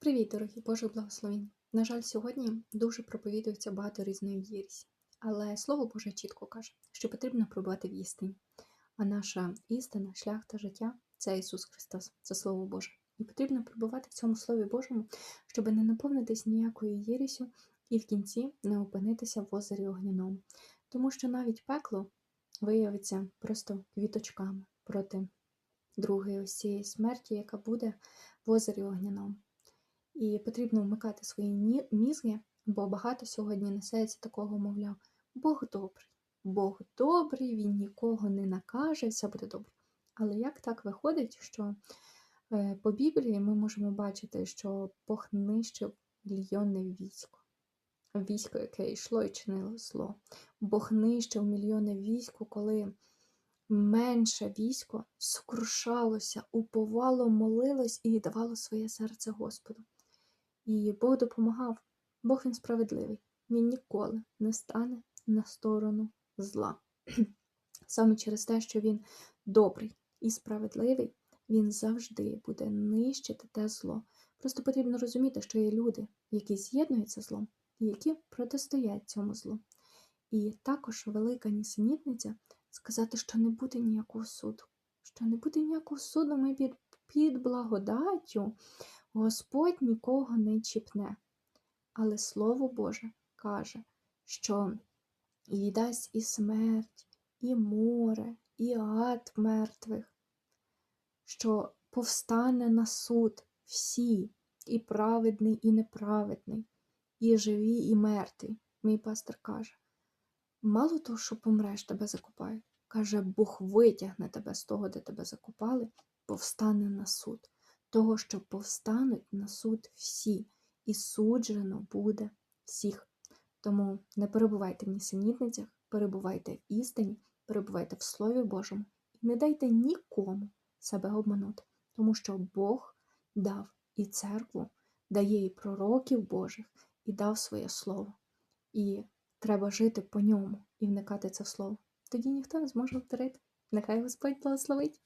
Привіт, дорогі Боже благословінь. На жаль, сьогодні дуже проповідується багато різної єресі, але Слово Боже чітко каже, що потрібно пробувати в істині. А наша істина, шлях та життя це Ісус Христос, це Слово Боже. І потрібно пробувати в цьому Слові Божому, щоб не наповнитись ніякою єресю і в кінці не опинитися в озері огняному. Тому що навіть пекло виявиться просто квіточками проти другої ось цієї смерті, яка буде в озері огняному. І потрібно вмикати свої мізги, бо багато сьогодні несеться такого, мовляв, Бог добрий, Бог добрий, Він нікого не накаже, все буде добре. Але як так виходить, що е, по Біблії ми можемо бачити, що Бог нищив мільйонне військо, військо, яке йшло і чинило зло. Бог нищив мільйони військо, коли менше військо сокрушалося, уповало, молилось і віддавало своє серце Господу. І Бог допомагав. Бог він справедливий. Він ніколи не стане на сторону зла. Саме через те, що він добрий і справедливий, він завжди буде нищити те зло. Просто потрібно розуміти, що є люди, які з'єднуються злом, і які протистоять цьому злу. І також велика нісенітниця сказати, що не буде ніякого суду. Що не буде ніякого суду, ми під, під благодаттю Господь нікого не чіпне. Але Слово Боже каже, що і дасть і смерть, і море, і ад мертвих, що повстане на суд всі, і праведний, і неправедний, і живі, і мертві. Мій пастор каже. Мало того, що помреш, тебе закопають. Каже, Бог витягне тебе з того, де тебе закопали, повстане на суд. Того, що повстануть на суд всі, і суджено буде всіх. Тому не перебувайте в нісенітницях, перебувайте в істині, перебувайте в Слові Божому і не дайте нікому себе обманути, тому що Бог дав і церкву, дає і пророків Божих, і дав своє слово. І треба жити по ньому і вникати це в слово. Тоді ніхто не зможе вторити. Нехай Господь благословить.